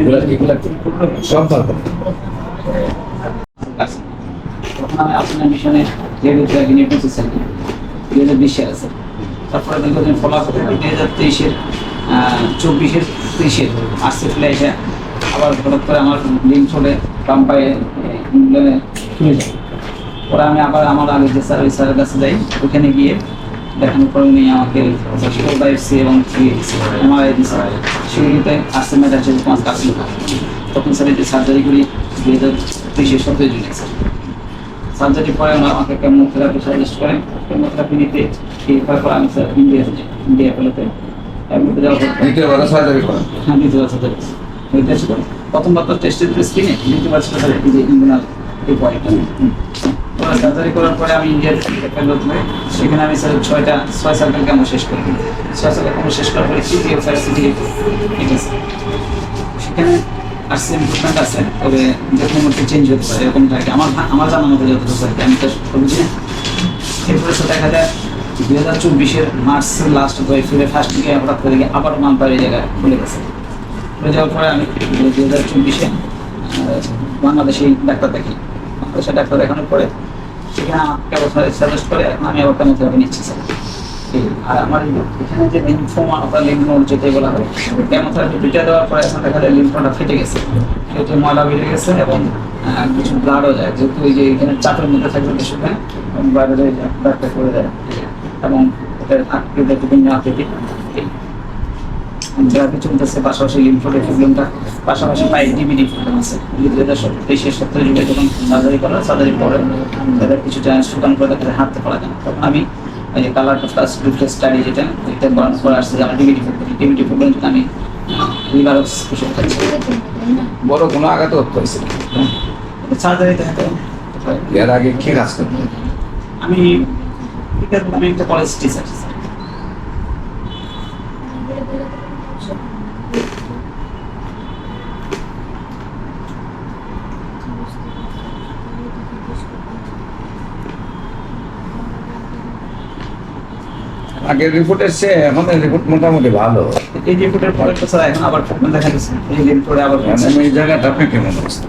এগুলা এগুলা সব ভালো। তখন আমি মিশনে দুই হাজার বিশে তারপরে দীর্ঘদিন দুই হাজার তেইশের চব্বিশের তেইশের আসছে ফেলে এসে। আবার হঠাৎ করে আমার লিঙ্ক চলে ইংল্যান্ডে। যায়। পরে আমি আবার আমার আগে যে স্যার ওই স্যারের কাছে যাই ওখানে গিয়ে দেখানোর পরে উনি আমাকে এফসি এবং এমআরআই দিচ্ছে সেগুলিতে আসছে মেটা হচ্ছে পাঁচ কাজ তখন স্যার যে সার্জারি করি দুই হাজার তেইশের সতেরো স্যার। সার্জারি পরে ওরা আমাকে কেমোথেরাপি সাজেস্ট করে। কেমোথেরাপি নিতে এরপর আমি স্যার ইন্ডিয়া ইন্ডিয়া পেলোতে পর দ্বিতীয়বার সার্জারি করেন। হ্যাঁ দ্বিতীয়বার সার্জারি প্রথমবার তো টেস্টের স্ক্রিনে দ্বিতীয়বার ইঞ্জিনার এই পয়েন্টটা সার্জারি করার পরে আমি ইন্ডিয়ার পেলোতে সেখানে আমি স্যার ছয়টা, ছয় সার্কেল কেমন শেষ করি। ছয় সার্কেল কেমন শেষ করার পরে সিটি এফ সিটি সেখানে আসছে ইম্প্রুভমেন্ট আছে, তবে দেখুন মধ্যে চেঞ্জ হতে পারে, এরকম থাকে। আমার আমার জানা মতো যতটুকু আর আমি তো বুঝি না। এরপরে তো দেখা যায় দুই হাজার চব্বিশের মার্চ লাস্ট বা এপ্রিলের ফার্স্ট দিকে হঠাৎ করে আবার মালপাড়ি জায়গায় খুলে গেছে। খুলে যাওয়ার পরে আমি দুই হাজার চব্বিশে বাংলাদেশি ডাক্তার দেখি বাংলাদেশের ডাক্তার দেখানোর পরে সেখানে আমাকে সাজেস্ট করে, এখন আমি আবার কেমোথেরাপি নিচ্ছি স্যার আর আমার এখানে যে লিম্ফোমা বা লিম্ফোনোড যেটা বলা হয় কেমোথেরাপি দুইটা দেওয়ার পরে এখন দেখা যায় লিম্ফোনটা ফেটে গেছে। ফেটে ময়লা বেড়ে গেছে এবং কিছু ব্লাডও যায়। যেহেতু এই যে এখানে চাপের মধ্যে থাকবে কিছুটা বাইরে ব্লাডটা করে দেয় এবং এটার আকৃতি বিভিন্ন আকৃতি। থেরাপি চলতেছে পাশাপাশি লিম্ফোডের প্রবলেমটা পাশাপাশি পায়ে ডিবিডি প্রবলেম আছে। দুই হাজার তেইশের সপ্তাহে যুগে যখন সার্জারি করা সার্জারি পরে তাদের কিছু শুকান করে যায় হাঁটতে পারা যায় তখন আমি এই যে কালার প্লাস রিফ্লেক্স স্টাডি যেটা এটা করানোর পরে আসছে আমার ডিবিডি প্রবলেম ডিবিডি প্রবলেম আমি রিভারক্স ওষুধ খাচ্ছি বড় কোনো আঘাত হয়েছে। সার্জারিতে হয়তো এর আগে কি কাজ করতেন আমি আমি একটা কলেজ টিচার আগের রিপোর্ট এসছে এখন রিপোর্ট মোটামুটি ভালো। এই রিপোর্টের পরে তো স্যার এখন আবার ট্রিটমেন্ট দেখা যাচ্ছে এই রিপোর্টে আবার মানে এই জায়গাটা আপনি কেমন অবস্থা?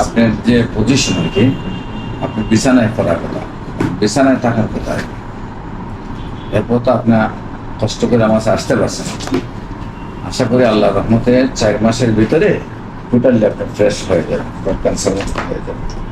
আপনার যে পজিশন আর কি, আপনি বিছানায় করার কথা, বিছানায় থাকার কথা। এরপর তো আপনার কষ্ট করে আমার আসতে পারছেন। আশা করি আল্লাহ রহমতে চার মাসের ভিতরে টোটালি আপনার ফ্রেশ হয়ে যাবে হয়ে যাবেন